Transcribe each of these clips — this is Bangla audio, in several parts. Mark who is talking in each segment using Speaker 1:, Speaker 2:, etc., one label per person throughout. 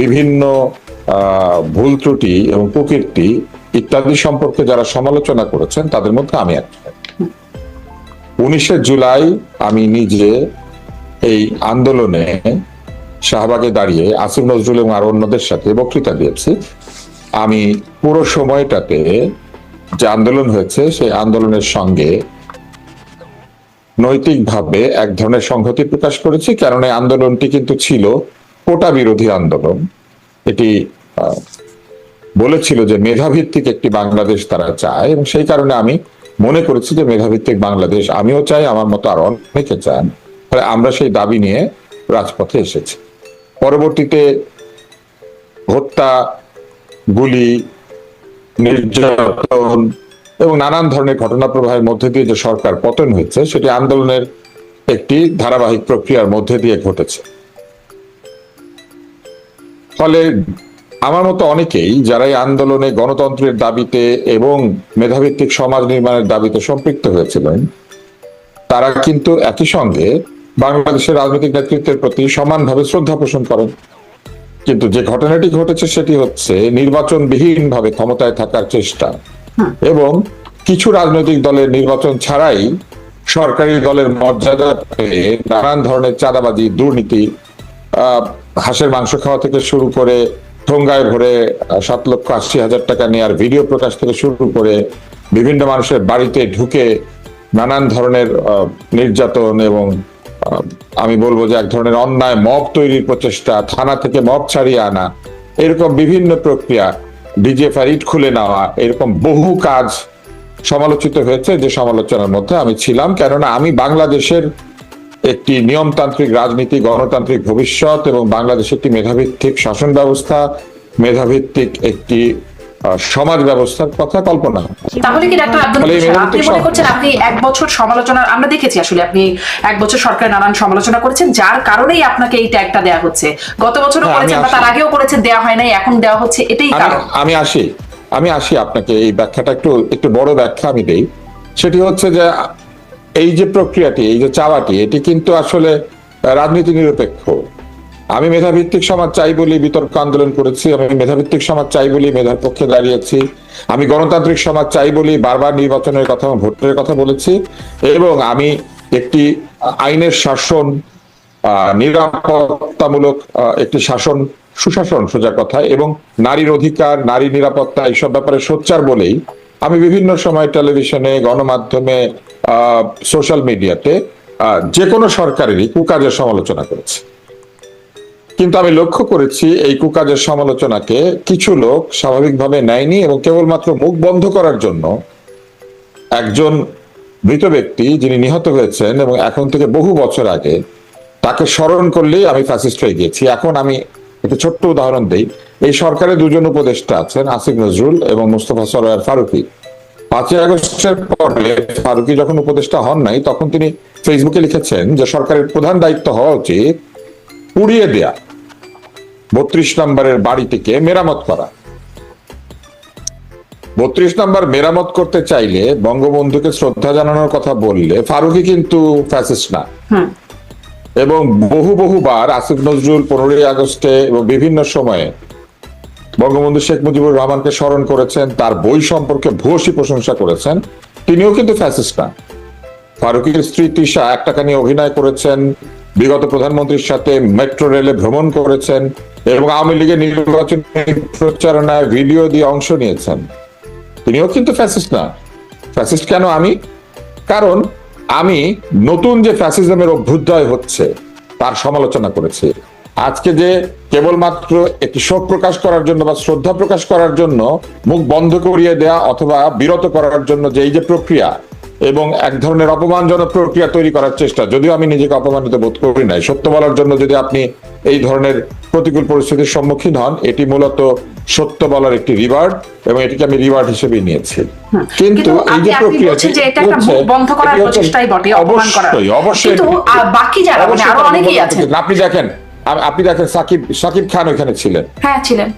Speaker 1: বিভিন্ন ভুল ত্রুটি এবং প্রকৃতি ইত্যাদি সম্পর্কে যারা সমালোচনা করেছেন, তাদের মধ্যে আমি একজন। উনিশে জুলাই আমি নিজে এই আন্দোলনে শাহবাগে দাঁড়িয়ে, আসিফ নজরুল এবং আর অন্যদের সাথে বক্তৃতা দিয়েছি। আমি পুরো সময়টাতে যে আন্দোলন হয়েছে, সেই আন্দোলনের সঙ্গে নৈতিকভাবে এক ধরনের সংহতি প্রকাশ করেছি কারণ এই আন্দোলনটি কিন্তু ছিল কোটা বিরোধী আন্দোলন। এটি বলেছিল যে মেধাভিত্তিক একটি বাংলাদেশ তারা চায় এবং সেই কারণে আমি মনে করেছি যে মেধাভিত্তিক বাংলাদেশ আমিও চাই, আমার মতো আর অনেকে চান। ফলে আমরা সেই দাবি নিয়ে রাজপথে এসেছি। পরবর্তীতে হত্যা, গুলি, নির্যাতন এবং নানান ধরনের ঘটনা প্রবাহের মধ্যে দিয়ে যে সরকার পতন হয়েছে, সেটি আন্দোলনের একটি ধারাবাহিক প্রক্রিয়ার মধ্যে দিয়ে ঘটেছে। ফলে আমার মতো অনেকেই যারা এই আন্দোলনে গণতন্ত্রের দাবিতে এবং মেধাভিত্তিক সমাজ নির্মাণের দাবিতে সম্পৃক্ত হয়েছিলেন তারা কিন্তু একই সঙ্গে বাংলাদেশের রাজনৈতিক নেতৃত্বের প্রতি সমানভাবে শ্রদ্ধা পোষণ করেন। কিন্তু যে ঘটনাটি ঘটেছে সেটি হচ্ছে নির্বাচনবিহীন ভাবে ক্ষমতায় থাকার চেষ্টা এবং কিছু রাজনৈতিক দলের নির্বাচন ছাড়াই সরকারি দলের মর্যাদা পেয়ে নানান ধরনের চাঁদাবাজি দুর্নীতি আহ, হাঁসের মাংস খাওয়া থেকে শুরু করে ঠোঙ্গায় ভরে সাত লক্ষ আশি হাজার টাকা নেওয়ার ভিডিও প্রকাশ থেকে শুরু করে বিভিন্ন মানুষের বাড়িতে ঢুকে নানান ধরনের নির্যাতন এবং আমি বলব যে এক ধরনের অন্যায় মব তৈরির প্রচেষ্টা, থানা থেকে মব ছাড়িয়ে আনা, এরকম বিভিন্ন প্রক্রিয়া ডিজিএফআর ইট খুলে নেওয়া, এরকম বহু কাজ সমালোচিত হয়েছে যে সমালোচনার মধ্যে আমি ছিলাম। কেননা আমি বাংলাদেশের একটি নিয়মতান্ত্রিক রাজনীতি গণতান্ত্রিক ভবিষ্যৎ এবং বাংলাদেশ একটি মেধাভিত্তিক শাসন ব্যবস্থা মেধাভিত্তিক একটি সমাজ ব্যবস্থার কথা কল্পনা।
Speaker 2: তাহলে কি ডাক্তার আব্দুল আপনি মনে করছেন আপনি এক বছর সমালোচনা আমরা দেখেছি আসলে আপনি এক বছর সরকারের নানান সমালোচনা করেছেন যার কারণেই আপনাকে এই ট্যাগটা দেয়া হচ্ছে। গত বছরও
Speaker 1: হ্যাঁ,
Speaker 2: করেছেন বা তার আগেও করেছেন দেওয়া হয় নাই এখন দেওয়া হচ্ছে এটাই কারণ।
Speaker 1: আমি আসি। আমি আসি আপনাকে এই ব্যাখ্যাটা একটু একটু বড় ব্যাখ্যা আমি দেই। সেটি হচ্ছে যে এই যে প্রক্রিয়াটি, এই যে চাওয়াটি এটি কিন্তু আসলে রাজনীতি নিরপেক্ষ আমি মেধাভিত্তিক সমাজ চাই বলে, বিতর্ক আন্দোলন করেছি, আমি মেধাভিত্তিক সমাজ চাই বলে, মেধার পক্ষে দাঁড়িয়েছি। আমি গণতান্ত্রিক সমাজ চাই বলে, বারবার নির্বাচনের কথা, ভোটের কথা বলেছি। এবং আমি একটি আইনের শাসন নিরাপত্তামূলক একটি শাসন, সুশাসন সোজা কথা, এবং নারীর অধিকার নারী নিরাপত্তা, এইসব ব্যাপারে সোচ্চার বলেই আমি বিভিন্ন সময় টেলিভিশনে, গণমাধ্যমে সোশ্যাল মিডিয়াতে যে কোনো সরকারেরই কুকাজের সমালোচনা করেছে। কিন্তু আমি লক্ষ্য করেছি, এই কুকাজের সমালোচনাকে কিছু লোক স্বাভাবিকভাবে নেয়নি এবং কেবলমাত্র মুখ বন্ধ করার জন্য একজন মৃত ব্যক্তি যিনি নিহত হয়েছেন এবং এখন থেকে বহু বছর আগে তাকে স্মরণ করলেই আমি ফ্যাসিস্ট হয়ে গিয়েছি। এখন আমি একটা ছোট্ট উদাহরণ দিই। এই সরকারে দুজন উপদেষ্টা আছেন, আসিফ নজরুল এবং মুস্তফা সরোয়ার ফারুকি। পাঁচই আগস্টের পরে ফারুকি যখন উপদেষ্টা হন নাই তখন তিনি ফেসবুকে লিখেছেন যে সরকারের প্রধান দায়িত্ব হওয়া উচিত পুড়িয়ে দেয়া বত্রিশ নম্বরের বাড়িটিকে মেরামত করা। বত্রিশ নম্বর মেরামত করতে চাইলে বঙ্গবন্ধুকে শ্রদ্ধা জানানোর কথা বললে ফারুকি কিন্তু ফ্যাসিস্ট না। এবং বহু বহুবার আসিফ নজরুল পনেরোই আগস্টে এবং বিভিন্ন সময়ে বঙ্গবন্ধু শেখ মুজিবুর রহমানকে স্মরণ করেছেন, তার বই সম্পর্কে ভূয়সী প্রশংসা করেছেন, তিনিও কিন্তু ফ্যাসিস্ট না ফারুকের স্ত্রী তিশা এক টাকা নিয়ে অভিনয় করেছেন, বিগত প্রধানমন্ত্রীর সাথে মেট্রো রেলে ভ্রমণ করেছেন এবং আওয়ামী লীগের নির্বাচনী প্রচারণায় ভিডিও দিয়ে অংশ নিয়েছেন। তিনিও কিন্তু ফ্যাসিস্ট না ফ্যাসিস্ট কেন আমি? কারণ আমি নতুন যে ফ্যাসিজমের অভ্যুদয় হচ্ছে, তার সমালোচনা করেছি। আজকে যে কেবলমাত্র একটি শোক প্রকাশ করার জন্য বা শ্রদ্ধা প্রকাশ করার জন্য মুখ বন্ধ করিয়ে দেয়া অথবা বিরত করার জন্য যে এই যে প্রক্রিয়া এবং এক ধরনের অপমানজনক প্রক্রিয়া তৈরি করার চেষ্টা যদিও আমি নিজেকে অপমানিত বোধ করি নাই। সত্য বলার জন্য যদি আপনি এই ধরনের প্রতিকূল পরিস্থিতির সম্মুখীন হন এটি মূলত সত্য বলার একটি রিওয়ার্ড এবং এটিকে আমি রিওয়ার্ড হিসেবে নিয়েছি। কিন্তু
Speaker 2: কিন্তু
Speaker 1: এই যে প্রক্রিয়া
Speaker 2: বন্ধ করার প্রচেষ্টাই বটে
Speaker 1: অবশ্যই অবশ্যই।
Speaker 2: বাকি যারা মানে
Speaker 1: আরও
Speaker 2: অনেকেই
Speaker 1: আপনি দেখেন আপনি দেখেন সাকিব সাকিব খান ওখানে ছিলেন।
Speaker 2: হ্যাঁ ছিলেন।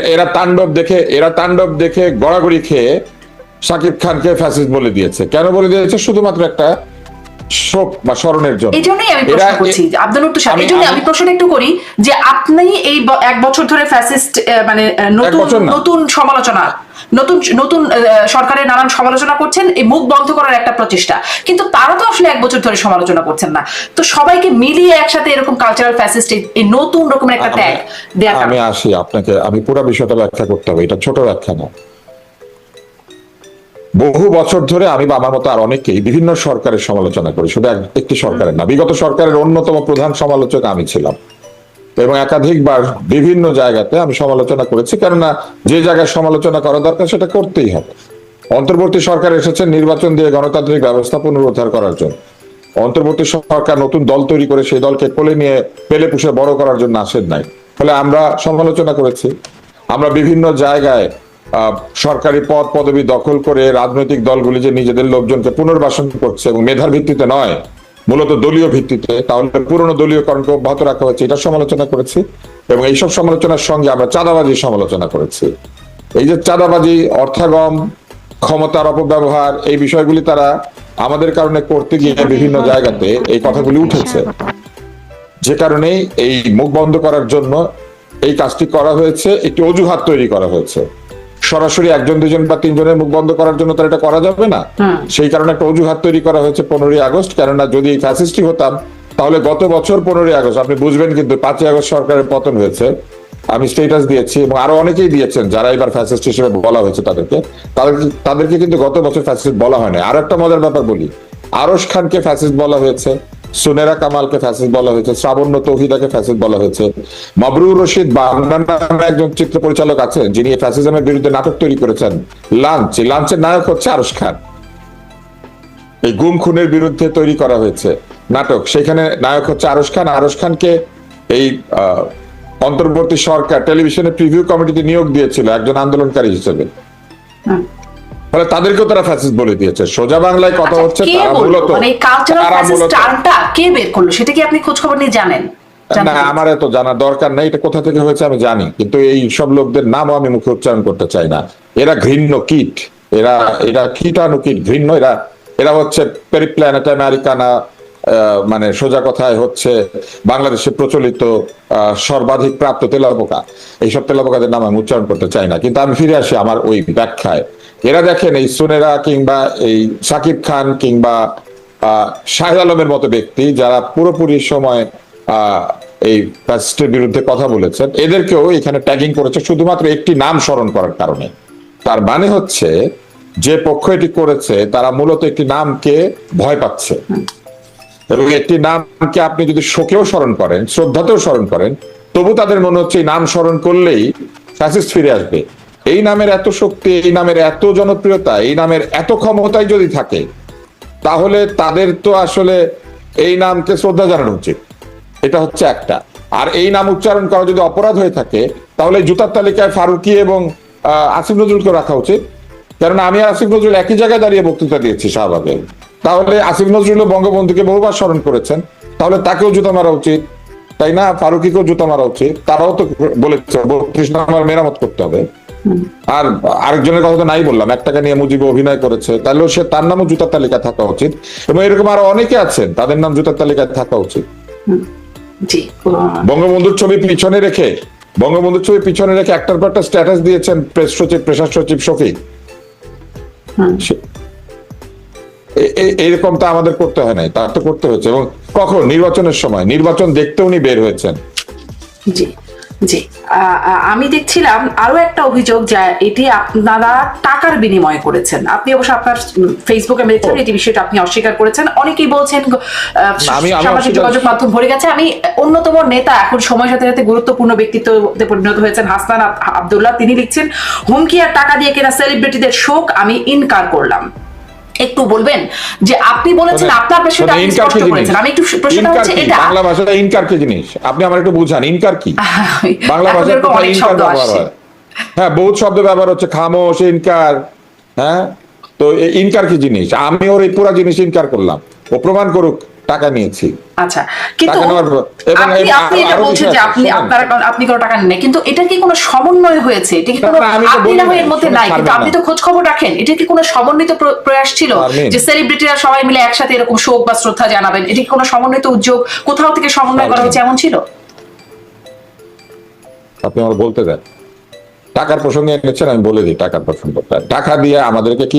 Speaker 1: এরা তাণ্ডব দেখে এরা তাণ্ডব দেখে গড়াগড়ি খেয়ে সাকিব খানকে ফ্যাসিস্ট বলে দিয়েছে। কেন বলে দিয়েছে? শুধুমাত্র একটা শোক বা স্মরণের জন্য।
Speaker 2: এই জন্যই আমি প্রশ্ন করছি আব্দুল উত্তর সাহেব
Speaker 1: আমি- আমি-
Speaker 2: প্রশ্নটা একটু করি যে আপনি এই এক বছর ধরে ফ্যাসিস্ট মানে নতুন নতুন সমালোচনা নতুন নতুন সরকারের নানান সমালোচনা করছেন এই মুখ বন্ধ করার একটা প্রচেষ্টা। কিন্তু তারা তো আসলে এক বছর ধরে সমালোচনা করছেন না। তো সবাইকে মিলিয়ে একসাথে এরকম কালচারাল ফ্যাসিস্ট এই নতুন রকমের একটা ট্যাগ দেওয়ার
Speaker 1: আমি আসি আপনাকে। আমি পুরো বিষয়টা ব্যাখ্যা করতে হবে। এটা ছোট ব্যাখ্যা না। বহু বছর ধরে আমি বা আমার মতো আর অনেকেই বিভিন্ন সরকারের সমালোচনা করি। শুধু এক- একটি সরকারের না। বিগত সরকারের অন্যতম প্রধান সমালোচক আমি ছিলাম। এবং একাধিকবার বিভিন্ন জায়গাতে আমি সমালোচনা করেছি, কেননা যে জায়গায় সমালোচনা করা দরকার সেটা করতেই হবে। অন্তর্বর্তী সরকার এসেছে নির্বাচন দিয়ে গণতান্ত্রিক ব্যবস্থা পুনরুদ্ধার করার জন্য। অন্তর্বর্তী সরকার নতুন দল তৈরি করে সেই দলকে কোলে নিয়ে পেলে পুষে বড় করার জন্য আসেন নাই। ফলে আমরা সমালোচনা করেছি। আমরা বিভিন্ন জায়গায় সরকারি পদ পদবি দখল করে রাজনৈতিক দলগুলি যে নিজেদের লোকজনকে পুনর্বাসন করছে এবং মেধার ভিত্তিতে নয় মূলত দলীয় ভিত্তিতে, তাহলে পুরনো দলীয়করণকে অব্যাহত রাখা হয়েছে, এটা সমালোচনা করেছি। এবং এইসব সমালোচনার সঙ্গে আমরা চাঁদাবাজি সমালোচনা করেছি। এই যে চাঁদাবাজি, অর্থাগম, ক্ষমতার অপব্যবহার, এই বিষয়গুলি তারা আমাদের কারণে করতে গিয়ে বিভিন্ন জায়গাতে এই কথাগুলি উঠেছে। যে কারণে এই মুখ বন্ধ করার জন্য এই কাজটি করা হয়েছে, একটি অজুহাত তৈরি করা হয়েছে। সরাসরি একজন দুজন বা তিনজনের মুখ বন্ধ করার জন্য তার এটা করা যাবে না। সেই কারণে একটা অজুহাত তৈরি করা হয়েছে পনেরোই আগস্ট। কেননা যদি ফ্যাসিস্টি হতাম তাহলে গত বছর পনেরোই আগস্ট আপনি বুঝবেন কিন্তু পাঁচই আগস্ট সরকারের পতন হয়েছে। আমি স্টেটাস দিয়েছি এবং আরও অনেকেই দিয়েছেন যারা এবার ফ্যাসিস্ট হিসেবে বলা হয়েছে তাদেরকে। তাদেরকে তাদেরকে কিন্তু গত বছর ফ্যাসিস্ট বলা হয়নি আর একটা মজার ব্যাপার বলি আরশ খানকে ফ্যাসিস্ট বলা হয়েছে। সুনেরা কামালকে ফ্যাসিস্ট বলা হয়েছে, শ্রাবণ্য তৌহিদাকে ফ্যাসিস্ট বলা হয়েছে। মাবরুর রশিদ বাগনান নামে একজন চিত্র পরিচালক আছেন, যিনি ফ্যাসিজমের বিরুদ্ধে নাটক তৈরি করেছেন। লাঞ্চ লাঞ্চের নায়ক হচ্ছে আরশ খান। এই গুম খুনের বিরুদ্ধে তৈরি করা হয়েছে নাটক। সেখানে নায়ক হচ্ছে আরশ খান। আরশ খানকে এই অন্তর্বর্তী সরকার টেলিভিশনে প্রিভিউ কমিটিতে নিয়োগ দিয়েছিল একজন আন্দোলনকারী হিসেবে। ফলে তাদেরকেও তারা ফ্যাসিস্ট বলে দিয়েছে। সোজা বাংলায় কথা হচ্ছে
Speaker 2: আচ্ছা,
Speaker 1: তারা
Speaker 2: বলল?
Speaker 1: মূলত
Speaker 2: মানে কালচারাল
Speaker 1: তারা মূলত-
Speaker 2: টার্মটা কে বের করল? সেটা কি আপনি খোঁজ খবর নিয়ে জানেন?
Speaker 1: না আমার এত জানার দরকার নাই এটা কোথা থেকে হয়েছে আমি জানি। কিন্তু এই সব লোকদের নামও আমি মুখে উচ্চারণ করতে চাই না। এরা ঘৃণ্য কীট। এরা এরা কীটাণু কীট ঘৃণ্য। এরা এরা হচ্ছে পেরিপ্ল্যানেট আমেরিকানা মানে সোজা কথায় হচ্ছে বাংলাদেশে প্রচলিত সর্বাধিক প্রাপ্ত তেলাপোকা এইসব তেলাপোকাদের নাম আমি উচ্চারণ করতে চাই না। কিন্তু আমি ফিরে আসি আমার ওই ব্যাখ্যায়। এরা দেখেন, এই সুনেরা কিংবা এই সাকিব খান কিংবা শাহেদ আলমের মতো ব্যক্তি যারা পুরোপুরি সময় এই ফ্যাসিস্টের বিরুদ্ধে কথা বলেছেন, এদেরকেও এখানে ট্যাগিং করেছে শুধুমাত্র একটি নাম স্মরণ করার কারণে। তার মানে হচ্ছে, যে পক্ষ এটি করেছে, তারা মূলত একটি নামকে ভয় পাচ্ছে। এবং একটি নামকে আপনি যদি শোকেও স্মরণ করেন, শ্রদ্ধাতেও স্মরণ করেন, তবু তাদের মনে হচ্ছে এই নাম স্মরণ করলেই ফ্যাসিস্ট ফিরে আসবে। এই নামের এত শক্তি, এই নামের এত জনপ্রিয়তা, এই নামের এত ক্ষমতাই যদি থাকে, তাহলে তাদের তো আসলে এই নামকে শ্রদ্ধা জানানো উচিত। এটা হচ্ছে একটা। আর এই নাম উচ্চারণ করা যদি অপরাধ হয়ে থাকে, তাহলে জুতার তালিকায় ফারুকি এবং আসিফ নজরুলকে রাখা উচিত। কারণ আমি আসিফ নজরুল একই জায়গায় দাঁড়িয়ে বক্তৃতা দিয়েছি শাহবাগে তাহলে আসিফ নজরুল বঙ্গবন্ধুকে বহুবার স্মরণ করেছেন। তাহলে তাকেও জুতা মারা উচিত তাই না? ফারুকিকেও জুতা মারা উচিত। তারাও তো বলেছে বত্রিশ নাম্বার মেরামত করতে হবে। আর আরেকজনের কথা তো নাই বললাম এক টাকা নিয়ে মুজিব অভিনয় করেছে। তাহলেও সে তার নামও জুতার তালিকায় থাকা উচিত। এবং এরকম আরও অনেকে আছেন তাদের নাম জুতার তালিকায় থাকা উচিত। বঙ্গবন্ধুর ছবি পিছনে রেখে বঙ্গবন্ধুর ছবি পিছনে রেখে একটার পর একটা স্ট্যাটাস দিয়েছেন প্রেস সচিব প্রেশার সচিব শফিক। সে- এ- এ- তো আমাদের করতে হয় নাই তার তো করতে হয়েছে এবং কখন নির্বাচনের সময় নির্বাচন দেখতে উনি বের হয়েছেন।
Speaker 2: জি জি। আমি দেখছিলাম আরও একটা অভিযোগ যা এটি আপনারা টাকার বিনিময়ে করেছেন। আপনি অবশ্য আপনার ফেসবুকে আমি দেখছিলাম এটি বিষয়টা আপনি অস্বীকার করেছেন। অনেকেই বলছেন আহ,
Speaker 1: আমি- আমি
Speaker 2: সামাজিক যোগাযোগ মাধ্যম ভরে গেছে। আমি অন্যতম নেতা এখন সময়ের সাথে সাথে গুরুত্বপূর্ণ ব্যক্তিত্বে পরিণত হয়েছেন হাসনান আব- আব্দুল্লাহ। তিনি লিখছেন হুমকি আর টাকা দিয়ে কেনা সেলিব্রিটিদের শোক আমি ইনকার করলাম। একটু বলবেন যে আপনি বলেছেন আপনার
Speaker 1: প্রশ্নটা
Speaker 2: আপনি স্পষ্ট করেছেন আমি একটু প্রশ্নটা হচ্ছে এটা
Speaker 1: বাংলা ভাষাটা ইনকার কি জিনিস? আপনি আমার একটু বুঝান ইনকার কি? বাংলা ভাষায় কোথায়
Speaker 2: অনেক
Speaker 1: ইনকার
Speaker 2: শব্দ
Speaker 1: ব্যবহার হয়? হ্যাঁ বহুত শব্দ ব্যবহার হচ্ছে খামোশ ইনকার হ্যাঁ? তো এই ইনকার কি জিনিস? আমি ওর এই পুরা জিনিস ইনকার করলাম। ও প্রমাণ করুক। টাকা নিয়েছি।
Speaker 2: আচ্ছা কিন্তু আপনি আপনি এটা বলছেন যে আপনি
Speaker 1: শোনেন।
Speaker 2: আপনার আপনি কোনো টাকা নেন কিন্তু এটা কি কোনো সমন্বয় হয়েছে? এটা কি কোনো
Speaker 1: আমি
Speaker 2: আপনি না এর মধ্যে নাই কিন্তু আপনি তো খোঁজ খবর রাখেন। এটা কি কোনো সমন্বিত প্রয়াস ছিল? যে সেলিব্রিটিরা সবাই মিলে একসাথে এরকম শোক বা শ্রদ্ধা জানাবেন এটা কি কোনো সমন্বিত উদ্যোগ কোথাও থেকে সমন্বয় করা
Speaker 1: পারবেন।
Speaker 2: হয়েছে এমন ছিল?
Speaker 1: আপনি আমার বলতে দেন। টাকার প্রসঙ্গে এনেছেন আমি বলে দিই টাকার প্রসঙ্গটা টাকা দিয়ে আমাদেরকে কি